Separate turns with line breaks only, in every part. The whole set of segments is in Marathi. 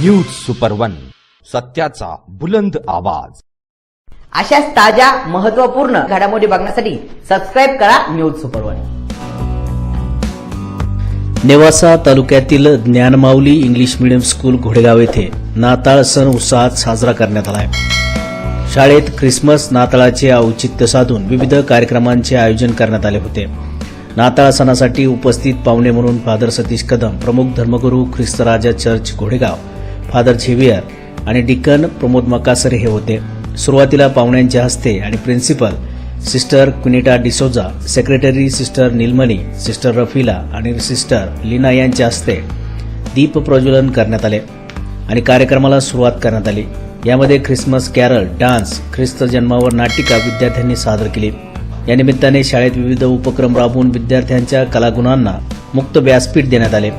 न्यूज सुपर वन सत्याचा बुलंद आवाज.
अशाच ताज्या महत्त्वपूर्ण घडामोडी बघण्यासाठी सबस्क्राईब करा न्यूज सुपर वन
नेवासा तालुक्यातील ज्ञानमाऊली इंग्लिश मीडियम स्कूल घोडेगाव येथे नाताळ सण उत्साहात साजरा करण्यात आला आहे शाळेत ख्रिसमस नाताळाचे औचित्य साधून विविध कार्यक्रमांचे आयोजन करण्यात आले होते. नाताळ सणासाठी उपस्थित पाहुणे म्हणून फादर सतीश कदम प्रमुख धर्मगुरू ख्रिस्तराजा चर्च घोडेगाव फादर झेवियर आणि डिकन प्रमोद मकासरे हे होते. सुरुवातीला पाहुण्यांच्या हस्ते आणि principal sister Quinita D'Souza secretary sister Nilmani sister Rafila आणि सिस्टर लीना यांच्या हस्ते दीप प्रज्वलन करण्यात आले आणि कार्यक्रमाला सुरुवात करण्यात आली. यामध्ये ख्रिसमस कॅरल डान्स ख्रिस्त जन्मावर नाटिका विद्यार्थ्यांनी सादर केली. या निमित्ताने शाळेत विविध उपक्रम राबवून विद्यार्थ्यांच्या कलागुणांना मुक्त व्यासपीठ देण्यात आले.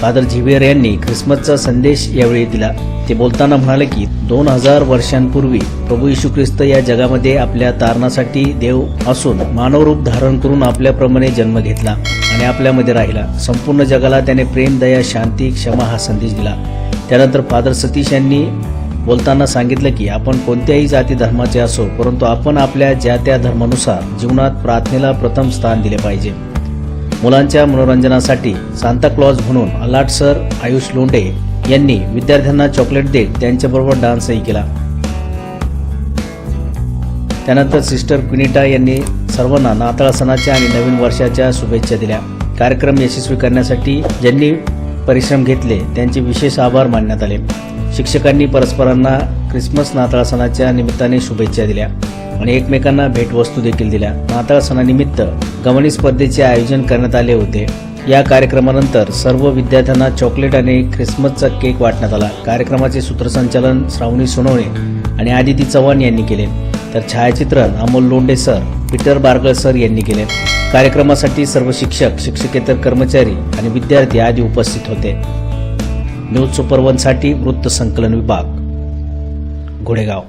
फादर झिवियर यांनी ख्रिसमसचा संदेश यावेळी दिला. ते बोलताना म्हणाले की दोन हजार वर्षांपूर्वी प्रभू यशू ख्रिस्त या जगामध्ये आपल्या तारणासाठी देव असून मानवरूप धारण करून आपल्याप्रमाणे जन्म घेतला आणि आपल्यामध्ये राहिला. संपूर्ण जगाला त्याने प्रेम दया शांती क्षमा हा संदेश दिला. त्यानंतर फादर सतीश यांनी बोलताना सांगितलं की आपण कोणत्याही जाती धर्माचे असो परंतु आपण आपल्या ज्या त्या धर्मानुसार जीवनात प्रार्थनेला प्रथम स्थान दिले पाहिजे. मुलांच्या मनोरंजनासाठी सांताक्लॉज म्हणून अलाट सर आयुष लोंडे यांनी विद्यार्थ्यांना चॉकलेट देत त्यांच्याबरोबर डान्सही केला. त्यानंतर सिस्टर क्विनिटा यांनी सर्वांना नाताळ सणाच्या आणि नवीन वर्षाच्या शुभेच्छा दिल्या. कार्यक्रम यशस्वी करण्यासाठी ज्यांनी परिश्रम घेतले त्यांचे विशेष आभार मानण्यात आले. शिक्षकांनी परस्परांना ख्रिसमस नाताळ सणाच्या निमित्ताने शुभेच्छा दिल्या आणि एकमेकांना भेटवस्तू देखील दिल्या. नाताळ सणानिमित्त गवणी स्पर्धेचे आयोजन करण्यात आले होते. या कार्यक्रमानंतर सर्व विद्यार्थ्यांना चॉकलेट आणि ख्रिसमसचा केक वाटण्यात आला. कार्यक्रमाचे सूत्रसंचालन श्रावणी सोनवणे आणि आदिती चव्हाण यांनी केले. तर छायाचित्रण अमोल लोंडे सर पीटर बारगळ सर यांनी केले. कार्यक्रमासाठी सर्व शिक्षक शिक्षकेतर कर्मचारी आणि विद्यार्थी आदी उपस्थित होते. न्यूज सुपरवनसाठी वृत्त संकलन विभाग घोडेगाव.